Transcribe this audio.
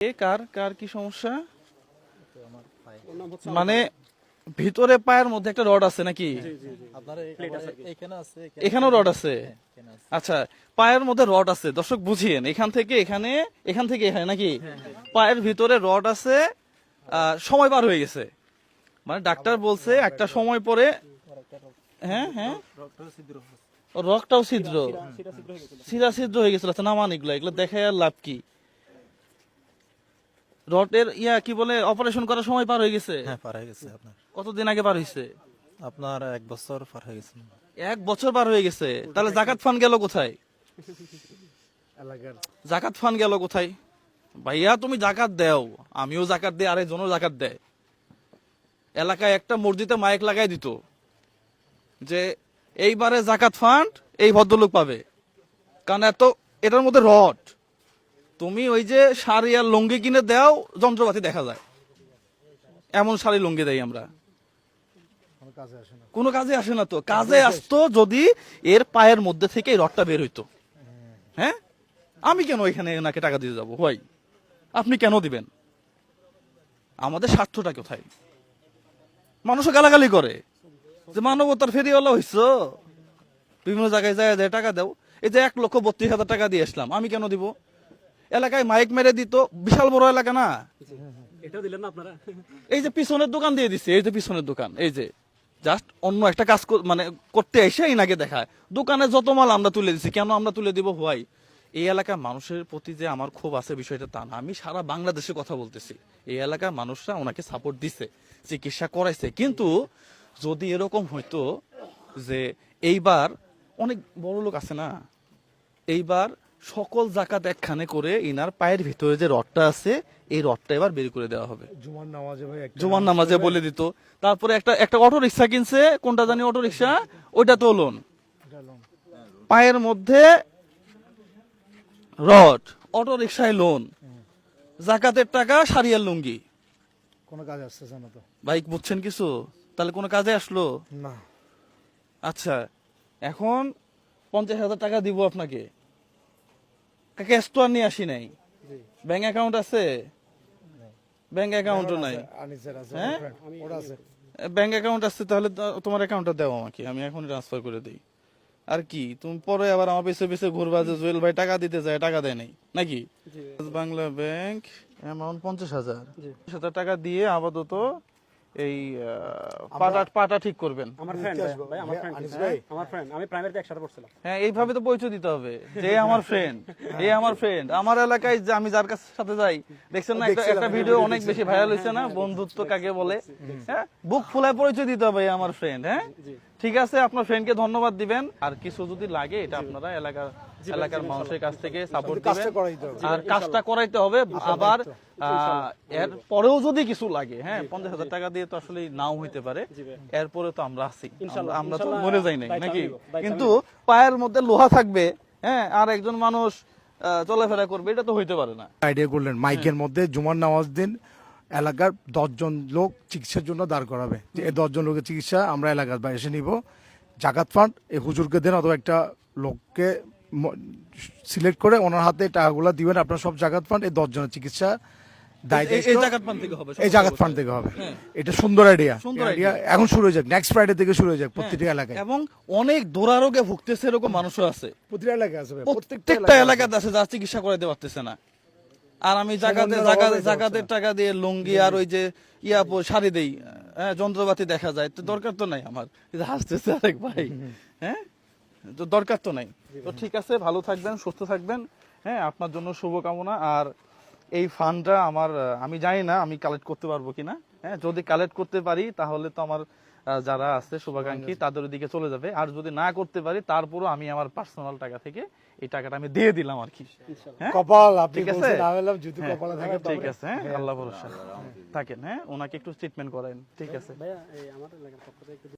এ কার কার কি সমস্যা? মানে ভিতরে পায়ের মধ্যে একটা রড আছে নাকি? আপনার এই- এইখানে আছে এখানেও রড আছে? আচ্ছা পায়ের মধ্যে রড আছে। দর্শক বুঝিয়েন এখান থেকে এখানে এখান থেকে এখানে নাকি? পায়ের ভিতরে রড আছে সময় পার হয়ে গেছে। মানে ডাক্তার বলছে একটা সময় পরে হ্যাঁ হ্যাঁ। ও, রগটাও ছিদ্র। সিরা ছিদ্র হয়ে গেছিল। আচ্ছা নামান এগুলো এগুলো দেখায় আর লাভ কি? রডের ইয়া কি বলে অপারেশন করার সময় পার হয়ে গেছে? হ্যাঁ পার হয়ে গেছে আপনার। কতদিন আগে পার হয়েছে আপনার এক বছর পার হয়ে গেছে। এক বছর পার হয়ে গেছে? তাহলে জাকাত ফান্ড গেল কোথায়? জাকাত ফান্ড গেল কোথায়? ভাইয়া তুমি জাকাত দেও আমিও জাকাত দিই আরেকজনও জাকাত দেয়। এলাকায় একটা মসজিদে মাইক লাগাই দিত যে এইবারে জাকাত ফান্ড এই ভদ্রলোক পাবে। কারণ এত এটার মধ্যে রড। তুমি ওই যে শাড়ি আর লুঙ্গি কিনে দাও যন্ত্রপাতি দেখা যায়। এমন শাড়ি লুঙ্গি দেই আমরা। কোনো কাজে আসে না। তো। কাজে আসতো যদি এর পায়ের মধ্যে থেকে রডটা বের হইতো। হ্যাঁ? আমি কেন এখানে ওনাকে টাকা দিয়ে যাব? ভাই আপনি কেন দিবেন? আমাদের স্বার্থটা কোথায়? মানুষও গালাগালি করে। যে মানবতার ফেরিওয়ালা হইছ। বিভিন্ন জায়গায় যায় যায় টাকা দাও। এই যে এক লক্ষ বত্রিশ হাজার টাকা দিয়ে আসলাম। আমি কেন দিব? এলাকায় মাইক মেরে দিত বিশাল বড় এলাকা না? এটাও দিলেন না আপনারা? এই যে পিছনের দোকান দিয়ে দিছে এই যে পিছনের দোকান এই যে। জাস্ট অন্য একটা কাজ মানে করতে এসে ইনাকে দেখায়। দোকানে যত মাল আমরা তুলে দিছি কেন আমরা তুলে দিব ভাই? এই এলাকার মানুষের প্রতি যে আমার খুব আছে বিষয়টা তা না। আমি সারা বাংলাদেশে কথা বলতেছি। এই এলাকার মানুষরা ওনাকে সাপোর্ট দিছে চিকিৎসা করাইছে। কিন্তু যদি এরকম হইতো যে এইবার অনেক বড় লোক আছে না? এইবার সকল জাকাত একখানে করে ইনার পায়ের ভিতরে যে রডটা আছে এই রডটা এবার বের করে দেওয়া হবে। জুমার নামাজে ভাই একটা জুমার নামাজে বলে দিত। তারপরে একটা একটা অটো রিক্সা কিনছে। কোনটা জানি অটো রিক্সা ওইটা তো লোন পায়ের মধ্যে রড অটো রিক্সায় লোন জাকাতের টাকা সারিয়ার লুঙ্গি। কোনো কাজ আসতেছে না তো। বাইক বুঝছেন কিছু? তাহলে কোনো কাজে আসলো? না। আচ্ছা এখন পঞ্চাশ হাজার টাকা দিব আপনাকে। ক্যাশ তো আর নিয়ে আসি নাই? ব্যাংক অ্যাকাউন্ট আছে? ব্যাংক অ্যাকাউন্টও নাই। হ্যাঁ? ব্যাংক অ্যাকাউন্ট আছে তাহলে তোমার অ্যাকাউন্টটা দাও আমাকে আমি এখন ট্রান্সফার করে দিই। আর কি তুমি পরে আবার আমার পিছে পিছে ঘুরবা যে জুয়েল ভাই টাকা দিতে যায় টাকা দেয় নাই নাকি? বাংলা ব্যাংক অ্যামাউন্ট পঞ্চাশ হাজার। পঞ্চাশ হাজার টাকা দিয়ে আপাতত এই আহ, পাটা পাটা ঠিক করবেন। আমার ফ্রেন্ড ভাই আমার ফ্রেন্ড আমার ফ্রেন্ড আমি প্রাইমারিতে একসাথে পড়ছিলাম। হ্যাঁ এইভাবে তো পরিচয় দিতে হবে। যে আমার ফ্রেন্ড এই আমার ফ্রেন্ড আমার এলাকায় যে আমি যার কাছে সাথে যাই। দেখছেন না একটা একটা ভিডিও অনেক বেশি ভাইরাল হয়েছে না? বন্ধুত্ব কাকে বলে? হ্যাঁ? বুক ফুলায় পরিচয় দিতে হবে আমার ফ্রেন্ড হ্যাঁ? ঠিক আছে আপনার ফ্রেন্ডকে ধন্যবাদ দিবেন। আর কিছু যদি লাগে এটা আপনারা এলাকার এলাকার মানুষের কাছ থেকে সাপোর্ট দিবেন। আর কাজটা করাইতে হবে। আবার এর পরেও যদি কিছু লাগে হ্যাঁ পঞ্চাশ হাজার টাকা দিয়ে তো আসলে নাও হইতে পারে। এরপরে তো আমরা আছি। আমরা- তো মরে যাই নাই নাকি? কিন্তু পায়ের মধ্যে লোহা থাকবে হ্যাঁ আর একজন মানুষ চলাফেরা করবে এটা তো হইতে পারে না। আইডিয়া করলেন মাইকের মধ্যে জুমার নামাজ দিন এলাকার দশজন লোক চিকিৎসার জন্য দাঁড় করাবে। যে এই দশজন লোকের চিকিৎসা আমরা এলাকার বাইরে এসে নিব। জাকাত ফান্ড এই হুজুরকে দেন অথবা একটা লোককে সিলেক্ট করে ওনার হাতে টাকাগুলো দিবেন আপনার সব জাকাত ফান্ড এই দশজনের চিকিৎসা এই- ফান্ড থেকে হবে এটা সুন্দর আইডিয়া আইডিয়া এখন শুরু হয়ে যাক নেক্সট ফ্রাইডে থেকে শুরু হয়ে যাক প্রতিটি এলাকায়। এবং অনেক ভুগতেছে এরকম মানুষও আছে। প্রতিটা এলাকায় আছে প্রত্যেকটা এলাকাতে আছে। যা চিকিৎসা পারতেছে না। আর আমি টাকা দিয়ে লুঙ্গি আর ওই যে ইয়া শাড়ি দেই হ্যাঁ, যন্ত্রপাতি দেখা যায়। তো দরকার তো নাই আমার। হাসতেছে আরেক ভাই। হ্যাঁ? দরকার তো নাই। তো ঠিক আছে ভালো থাকবেন সুস্থ থাকবেন। হ্যাঁ আপনার জন্য শুভকামনা। আর এই ফান্ডটা আমার আমি জানি না আমি কালেক্ট করতে পারব কিনা। হ্যাঁ যদি কালেক্ট করতে পারি তাহলে তো আমার যারা আছে শুভাকাঙ্ক্ষী তাদের দিকে চলে যাবে। আর যদি না করতে পারি তারপরও আমি আমার পার্সোনাল টাকা থেকে এই টাকাটা আমি দিয়ে দিলাম আর কি। হ্যাঁ? কপাল আপনি ঠিক আছে? বলছেন আমি যদি হ্যাঁ, কপালে থাকে ঠিক আছে হ্যাঁ আল্লাহ ভরসা। থাকেন হ্যাঁ ওনাকে একটু ট্রিটমেন্ট করেন ঠিক আছে? ভাইয়া এই আমার এলাকার পক্ষ থেকে একটু